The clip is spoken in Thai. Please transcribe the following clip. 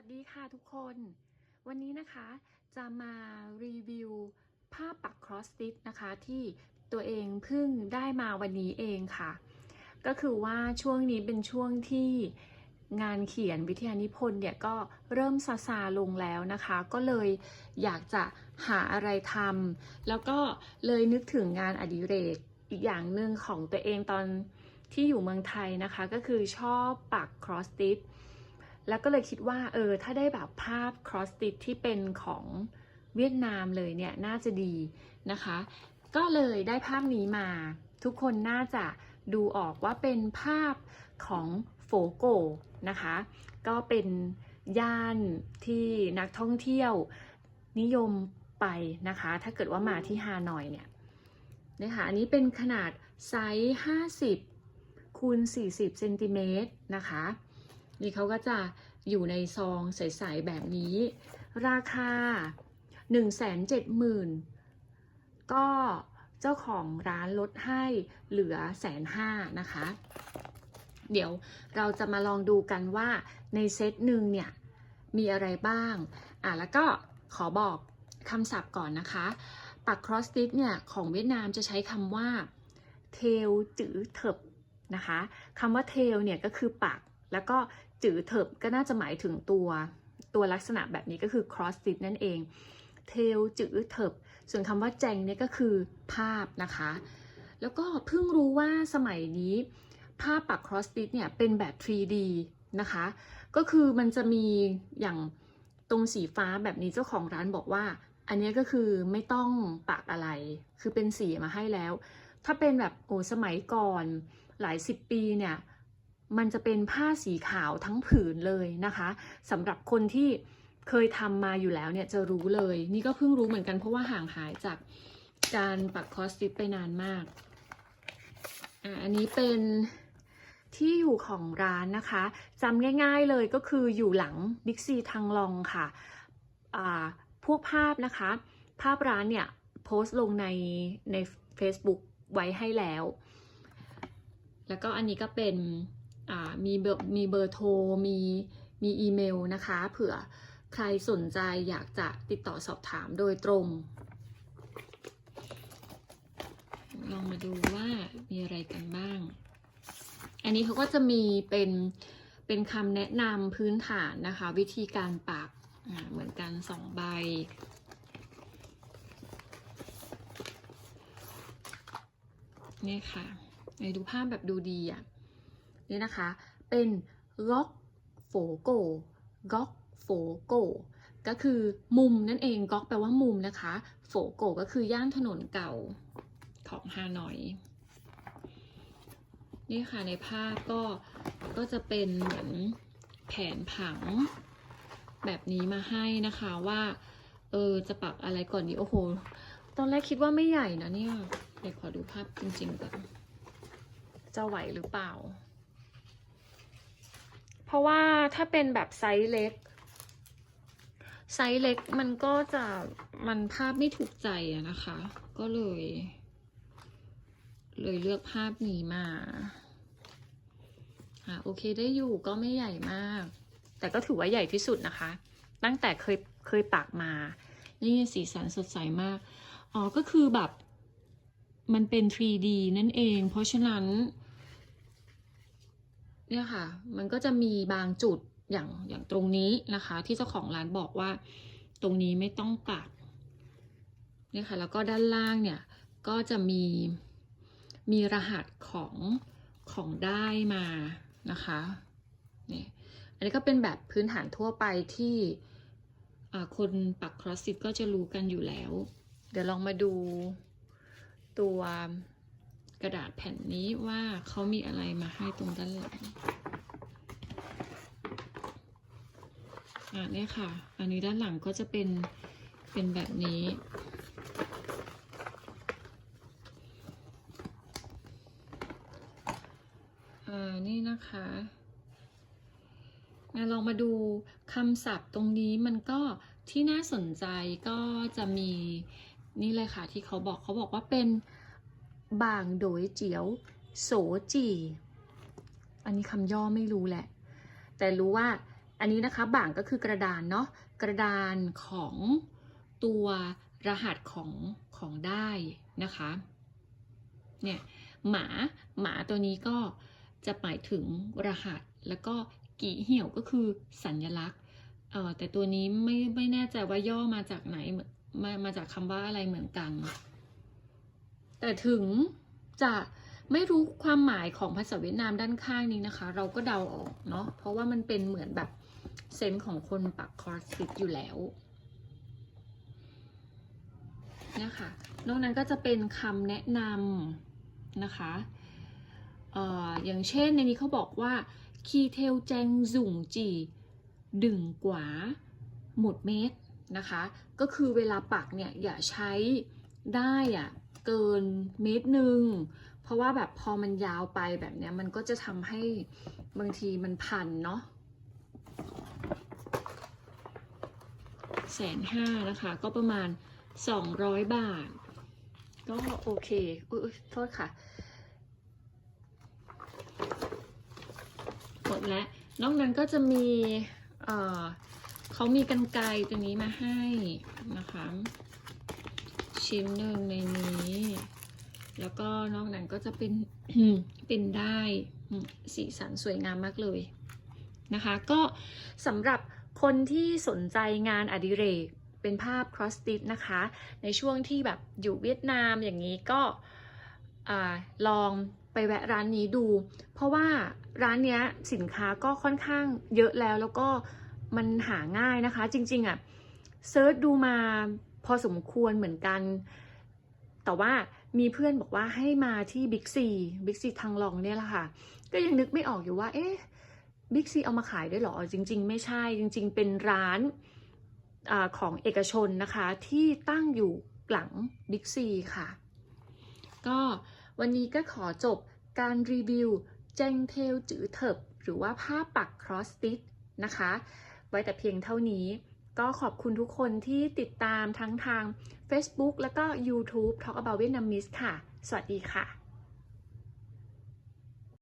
วัสดีค่ะทุกคน วันนี้นะคะจะมารีวิวผ้าปัก cross stitch นะคะที่ตัวเองเพิ่งได้มาวันนี้เองค่ะ ก็คือว่าช่วงนี้เป็นช่วงที่งานเขียนวิทยานิพนธ์เนี่ยก็เริ่มซาซาลงแล้วนะคะ ก็เลยอยากจะหาอะไรทำแล้วก็เลยนึกถึงงานอดิเรกอีกอย่างหนึ่งของตัวเองตอนที่อยู่เมืองไทยนะคะ ก็คือชอบปัก cross stitch แล้วก็เลยคิดว่าเออถ้าได้แบบภาพ cross stitch ที่เป็นของเวียดนามเลยเนี่ยน่าจะดีนะคะ ก็เลยได้ภาพนี้มาทุกคนน่าจะดูออกว่าเป็นภาพของโฟโกนะคะ ก็เป็นย่านที่นักท่องเที่ยวนิยมไปนะคะ ถ้าเกิดว่ามาที่ฮานอยเนี่ยนะคะอันนี้เป็นขนาดไซส์ 50คูณ40เซนติเมตรนะคะ นี่เขาก็จะอยู่ในซองใสๆแบบนี้ ราคา 170,000 ก็เจ้าของร้านลดให้เหลือแสนห้านะคะ เดี๋ยวเราจะมาลองดูกันว่าในเซตหนึ่งเนี่ยมีอะไรบ้าง อะแล้วก็ขอบอกคำศัพท์ก่อนนะคะ ปัก cross stitch เนี่ยของเวียดนามจะใช้คำว่า tail จือเถิบนะคะคำว่า tail เนี่ยก็คือปัก แล้วก็จือเถิบก็น่าจะหมายถึงตัวตัวลักษณะแบบนี้ก็คือ cross stitch นั่นเอง tail จือเถิบ ส่วนคำว่าแจงเนี่ยก็คือภาพนะคะ แล้วก็เพิ่งรู้ว่าสมัยนี้ ภาพปัก cross stitch เนี่ยเป็นแบบ 3D นะคะ ก็คือมันจะมีอย่างตรงสีฟ้าแบบนี้เจ้าของร้านบอกว่า อันนี้ก็คือไม่ต้องปักอะไร คือเป็นสีมาให้แล้ว ถ้าเป็นแบบโอ้สมัยก่อนหลายสิบปีเนี่ย มันจะเป็นผ้าสีขาวทั้งผืนเลยนะคะสำหรับคนที่เคยทำมาอยู่แล้วเนี่ยจะรู้เลย นี่ก็เพิ่งรู้เหมือนกันเพราะว่าห่างหายจากการปักคอสติปไปนานมากอะอันนี้เป็นที่อยู่ของร้านนะคะจำง่าย ๆเลยก็คืออยู่หลังบิ๊กซีทางลองค่ะอ่าพวกภาพนะคะ ภาพร้านเนี่ยโพสต์ลงในใน Facebook ไว้ให้แล้ว แล้วก็อันนี้ก็เป็น มีเบอร์มีเบอร์โทร มีมีอีเมลนะคะ เผื่อใครสนใจอยากจะติดต่อสอบถามโดยตรง ลองมาดูว่ามีอะไรกันบ้าง อันนี้เขาก็จะมีเป็นเป็นคำแนะนำพื้นฐานนะคะ วิธีการปักเหมือนกันสองใบ นี่ค่ะในดูภาพแบบดูดีอะ นี่นะคะ เป็นล็อกโฟโกก๊อกโฟโกก็คือมุมนั่นเองก๊อกแปลว่ามุมนะคะโฟโกก็คือย่านถนนเก่าของฮานอย นี่ค่ะในภาพก็ก็จะเป็นเหมือนแผนผังแบบนี้มาให้นะคะว่า เออ จะปักอะไรก่อนดี โอ้โห ตอนแรกคิดว่าไม่ใหญ่นะเนี่ย เดี๋ยวขอดูภาพจริงๆก่อนจะไหวหรือเปล่า เพราะว่าถ้าเป็นแบบไซส์เล็ก ไซส์เล็กมันก็จะมันภาพไม่ถูกใจอะนะคะ ก็เลย เลยเลือกภาพนี้มาอะโอเคได้อยู่ก็ไม่ใหญ่มาก แต่ก็ถือว่าใหญ่ที่สุดนะคะ ตั้งแต่เคยเคยปักมา นี่สีสันสดใสมาก อ๋อก็คือแบบมันเป็น 3D นั่นเอง เพราะฉะนั้น เนี่ยค่ะ มันก็จะมีบางจุดอย่างอย่างตรงนี้นะคะ ที่เจ้าของร้านบอกว่า ตรงนี้ไม่ต้องปักเนี่ยค่ะแล้วก็ด้านล่างเนี่ยก็จะมีมีรหัสของของได้มานะคะนี่อันนี้ก็เป็นแบบพื้นฐานทั่วไปที่คนปักครอสซิตก็จะรู้กันอยู่แล้ว เดี๋ยวลองมาดูตัว กระดาษแผ่นนี้ว่าเขามีอะไรมาให้ตรงด้านหลังอ่าเนี่ยค่ะ อันนี้ด้านหลังก็จะเป็นเป็นแบบนี้ อ่า นี่นะคะลองมาดูคำศัพท์ตรงนี้มันก็ที่น่าสนใจก็จะมีนี่เลยค่ะที่เขาบอกเขาบอกว่าเป็น บางโดยเจียว โสจีอันนี้คำย่อไม่รู้แหละ แต่รู้ว่าอันนี้นะคะบางก็คือกระดานเนาะกระดานของตัวรหัสของของได้นะคะเนี่ยหมาหมาตัวนี้ก็จะหมายถึงรหัสแล้วก็กี่เหี่ยวก็คือสัญลักษณ์เออแต่ตัวนี้ไม่ไม่แน่ใจว่าย่อมาจากไหนเหมือนมามาจากคำว่าอะไรเหมือนกัน แต่ถึงจะไม่รู้ความหมายของภาษาเวียดนามด้านข้างนี้นะคะ เราก็เดาออกเนาะเพราะว่ามันเป็นเหมือนแบบเซนส์ของคนปักคอร์สิตอยู่แล้วนะคะนอกนั้นก็จะเป็นคำแนะนำนะคะเอ่ออย่างเช่นในนี้เขาบอกว่าคีเทลแจงจุ่งจีดึงกว่าหมดเม็ดนะคะ ก็คือเวลาปักเนี่ยอย่าใช้ ได้อะเกินเมตรหนึ่งเพราะว่าแบบพอมันยาวไปแบบเนี้ยมันก็จะทำให้บางทีมันพันเนาะแสนห้านะคะ ก็ประมาณ 200 บาท ก็โอเคอุ๊ยโทษค่ะหมดแล้วนอกนั้นก็จะมีเออเขามีกันไกรตัวนี้มาให้นะคะ ชิ้นหนึ่งในนี้ แล้วก็นอกนั้นก็จะเป็นเป็นได้สีสันสวยงามมากเลยนะคะ ก็สำหรับคนที่สนใจงานอดิเรกเป็นภาพ cross stitch นะคะ ในช่วงที่แบบอยู่เวียดนามอย่างนี้ก็อลองไปแวะร้านนี้ดู เพราะว่าร้านเนี้ยสินค้าก็ค่อนข้างเยอะแล้วแล้วก็มันหาง่ายนะคะ จริงๆอะ่ะเซิร์ชดูมา พอสมควรเหมือนกัน แต่ว่ามีเพื่อนบอกว่าให้มาที่บิ๊กซีบิ๊กซีทางลองเนี่ยแหละค่ะ ก็ยังนึกไม่ออกอยู่ว่า เอ๊ะบิ๊กซีเอามาขายได้เหรอ จริง ๆ ไม่ใช่ จริง ๆ เป็นร้านอของเอกชนนะคะ ที่ตั้งอยู่หลังบิ๊กซีค่ะ ก็วันนี้ก็ขอจบการรีวิวแจงเทลจือเถิบ หรือว่าผ้าปัก cross stitch นะคะ ไว้แต่เพียงเท่านี้ ก็ขอบคุณทุกคนที่ติดตามทั้งทาง Facebook แล้วก็ YouTube Talk About Vietnamese ค่ะ สวัสดีค่ะ